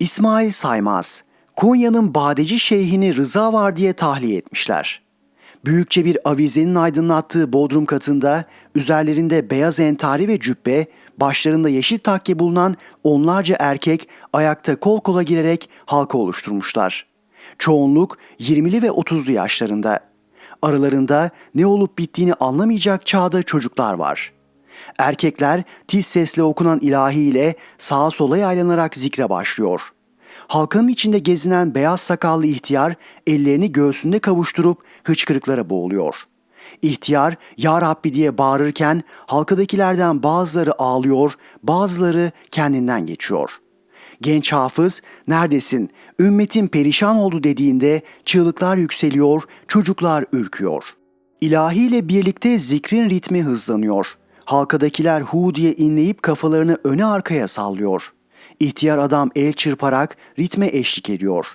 İsmail Saymaz, Konya'nın badeci şeyhini Rıza var diye tahliye etmişler. Büyükçe bir avizenin aydınlattığı bodrum katında üzerlerinde beyaz entari ve cübbe, başlarında yeşil takke bulunan onlarca erkek ayakta kol kola girerek halka oluşturmuşlar. Çoğunluk 20'li ve 30'lu yaşlarında. Aralarında ne olup bittiğini anlamayacak çağda çocuklar var. Erkekler tiz sesle okunan ilahi ile sağa sola yaylanarak zikre başlıyor. Halkanın içinde gezinen beyaz sakallı ihtiyar ellerini göğsünde kavuşturup hıçkırıklara boğuluyor. İhtiyar Ya Rabbi diye bağırırken halkadakilerden bazıları ağlıyor, bazıları kendinden geçiyor. Genç hafız neredesin ümmetin perişan oldu dediğinde çığlıklar yükseliyor, çocuklar ürküyor. İlahi ile birlikte zikrin ritmi hızlanıyor. Halkadakiler hu diye inleyip kafalarını öne arkaya sallıyor. İhtiyar adam el çırparak ritme eşlik ediyor.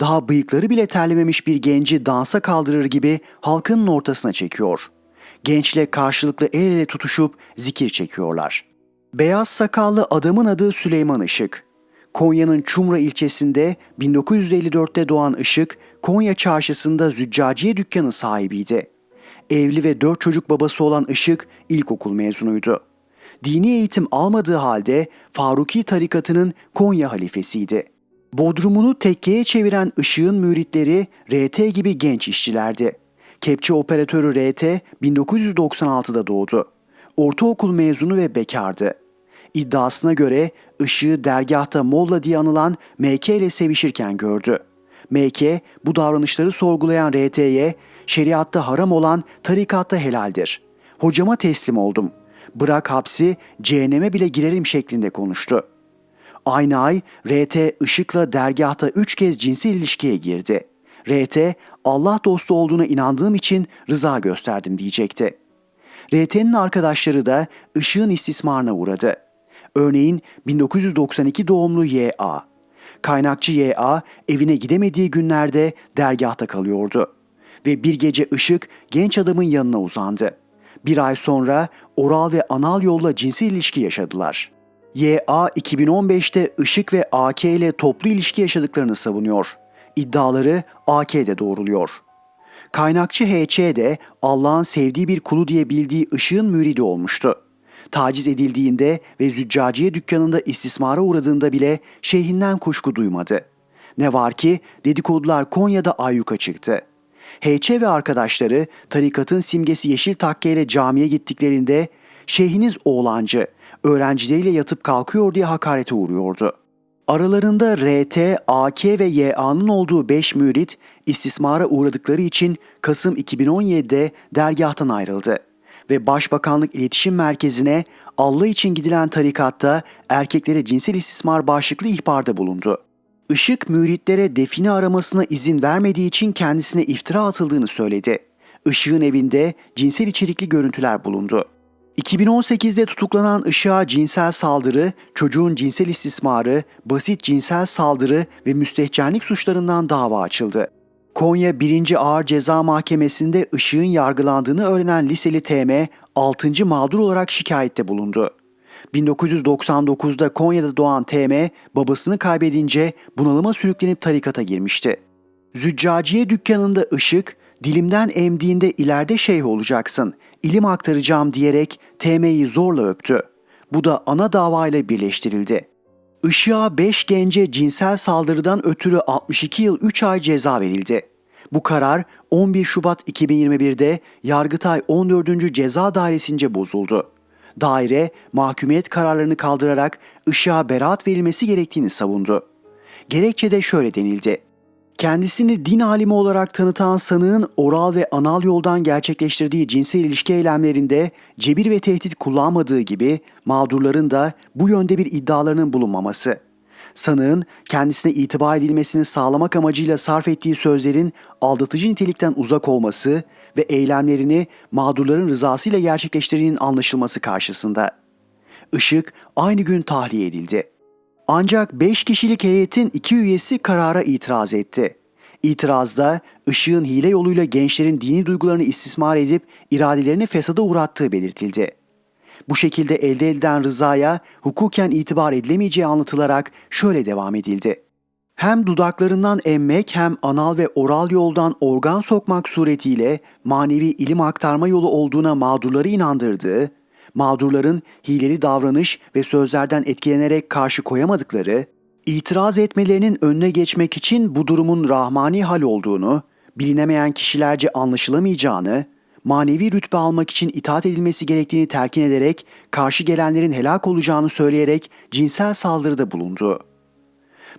Daha bıyıkları bile terlememiş bir genci dansa kaldırır gibi halkının ortasına çekiyor. Gençle karşılıklı el ele tutuşup zikir çekiyorlar. Beyaz sakallı adamın adı Süleyman Işık. Konya'nın Çumra ilçesinde 1954'te doğan Işık, Konya çarşısında züccaciye dükkanı sahibiydi. Evli ve dört çocuk babası olan Işık ilkokul mezunuydu. Dini eğitim almadığı halde Faruki tarikatının Konya halifesiydi. Bodrumunu tekkeye çeviren Işık'ın müritleri RT gibi genç işçilerdi. Kepçe operatörü RT 1996'da doğdu. Ortaokul mezunu ve bekardı. İddiasına göre Işık'ı dergahta Molla diye anılan MK ile sevişirken gördü. MK bu davranışları sorgulayan RT'ye şeriatta haram olan tarikatta helaldir. Hocama teslim oldum. Bırak hapsi cehenneme bile girerim şeklinde konuştu. Aynı ay RT Işık'la dergahta üç kez cinsel ilişkiye girdi. RT Allah dostu olduğuna inandığım için rıza gösterdim diyecekti. RT'nin arkadaşları da Işık'ın istismarına uğradı. Örneğin 1992 doğumlu YA. Kaynakçı YA evine gidemediği günlerde dergahta kalıyordu. Ve bir gece Işık genç adamın yanına uzandı. Bir ay sonra oral ve anal yolla cinsel ilişki yaşadılar. YA 2015'te Işık ve AK ile toplu ilişki yaşadıklarını savunuyor. İddiaları AK'de doğruluyor. Kaynakçı HC de Allah'ın sevdiği bir kulu diye bildiği Işık'ın müridi olmuştu. Taciz edildiğinde ve züccaciye dükkanında istismara uğradığında bile şeyhinden kuşku duymadı. Ne var ki dedikodular Konya'da ayyuka çıktı. HC ve arkadaşları tarikatın simgesi yeşil takkeyle camiye gittiklerinde şeyhiniz oğlancı, öğrencileriyle yatıp kalkıyor diye hakarete uğruyordu. Aralarında RT, AK ve YA'nın olduğu 5 mürit istismara uğradıkları için Kasım 2017'de dergahtan ayrıldı ve Başbakanlık İletişim Merkezi'ne Allah için gidilen tarikatta erkeklere cinsel istismar başlıklı ihbarda bulundu. Işık müritlere define aramasına izin vermediği için kendisine iftira atıldığını söyledi. Işık'ın evinde cinsel içerikli görüntüler bulundu. 2018'de tutuklanan Işık'a cinsel saldırı, çocuğun cinsel istismarı, basit cinsel saldırı ve müstehcenlik suçlarından dava açıldı. Konya 1. Ağır Ceza Mahkemesi'nde Işık'ın yargılandığını öğrenen liseli TM 6. mağdur olarak şikayette bulundu. 1999'da Konya'da doğan TM babasını kaybedince bunalıma sürüklenip tarikata girmişti. Züccaciye dükkanında Işık, dilimden emdiğinde ileride şeyh olacaksın, ilim aktaracağım diyerek TM'yi zorla öptü. Bu da ana davayla birleştirildi. Işık'a 5 gence cinsel saldırıdan ötürü 62 yıl 3 ay ceza verildi. Bu karar 11 Şubat 2021'de Yargıtay 14. Ceza Dairesi'nce bozuldu. Daire mahkumiyet kararlarını kaldırarak Işık'a beraat verilmesi gerektiğini savundu. Gerekçede şöyle denildi. Kendisini din alimi olarak tanıtan sanığın oral ve anal yoldan gerçekleştirdiği cinsel ilişki eylemlerinde cebir ve tehdit kullanmadığı gibi mağdurların da bu yönde bir iddialarının bulunmaması. Sanığın kendisine itibar edilmesini sağlamak amacıyla sarf ettiği sözlerin aldatıcı nitelikten uzak olması ve eylemlerini mağdurların rızasıyla gerçekleştirdiğinin anlaşılması karşısında. Işık aynı gün tahliye edildi. Ancak 5 kişilik heyetin iki üyesi karara itiraz etti. İtirazda ışığın hile yoluyla gençlerin dini duygularını istismar edip iradelerini fesada uğrattığı belirtildi. Bu şekilde elde edilen rızaya hukuken itibar edilemeyeceği anlatılarak şöyle devam edildi. Hem dudaklarından emmek hem anal ve oral yoldan organ sokmak suretiyle manevi ilim aktarma yolu olduğuna mağdurları inandırdığı, mağdurların hileli davranış ve sözlerden etkilenerek karşı koyamadıkları, itiraz etmelerinin önüne geçmek için bu durumun rahmani hal olduğunu, bilinemeyen kişilerce anlaşılamayacağını, manevi rütbe almak için itaat edilmesi gerektiğini telkin ederek karşı gelenlerin helak olacağını söyleyerek cinsel saldırıda bulundu.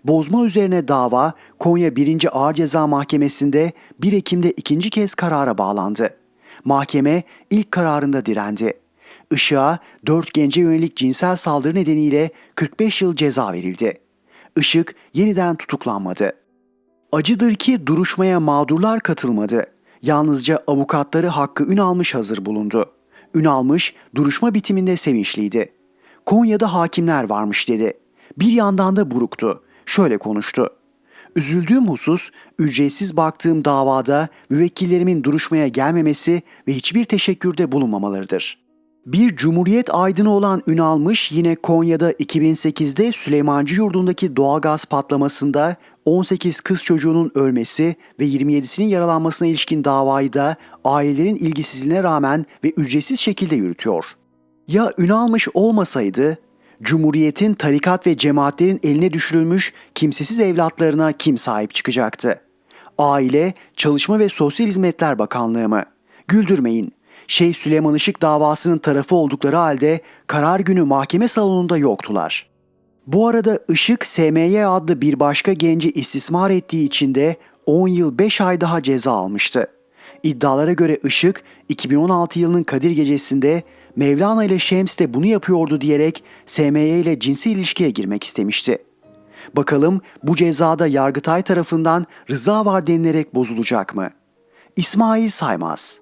Bozma üzerine dava Konya 1. Ağır Ceza Mahkemesi'nde 1 Ekim'de ikinci kez karara bağlandı. Mahkeme ilk kararında direndi. Işık'a 4 gence yönelik cinsel saldırı nedeniyle 45 yıl ceza verildi. Işık yeniden tutuklanmadı. Acıdır ki duruşmaya mağdurlar katılmadı. Yalnızca avukatları Hakkı Ünalmış hazır bulundu. Ünalmış duruşma bitiminde sevinçliydi. Konya'da hakimler varmış dedi. Bir yandan da buruktu. Şöyle konuştu. Üzüldüğüm husus ücretsiz baktığım davada müvekkillerimin duruşmaya gelmemesi ve hiçbir teşekkürde bulunmamalarıdır. Bir cumhuriyet aydını olan Ünalmış yine Konya'da 2008'de Süleymancı Yurdu'ndaki doğalgaz patlamasında 18 kız çocuğunun ölmesi ve 27'sinin yaralanmasına ilişkin davayı da ailelerin ilgisizliğine rağmen ve ücretsiz şekilde yürütüyor. Ya Ünalmış olmasaydı Cumhuriyetin tarikat ve cemaatlerin eline düşürülmüş kimsesiz evlatlarına kim sahip çıkacaktı? Aile, Çalışma ve Sosyal Hizmetler Bakanlığı mı? Güldürmeyin. Şeyh Süleyman Işık davasının tarafı oldukları halde karar günü mahkeme salonunda yoktular. Bu arada Işık SMY adlı bir başka genci istismar ettiği için de 10 yıl 5 ay daha ceza almıştı. İddialara göre Işık 2016 yılının Kadir Gecesi'nde Mevlana ile Şems de bunu yapıyordu diyerek SMY ile cinsi ilişkiye girmek istemişti. Bakalım bu cezada Yargıtay tarafından rıza var denilerek bozulacak mı? İsmail Saymaz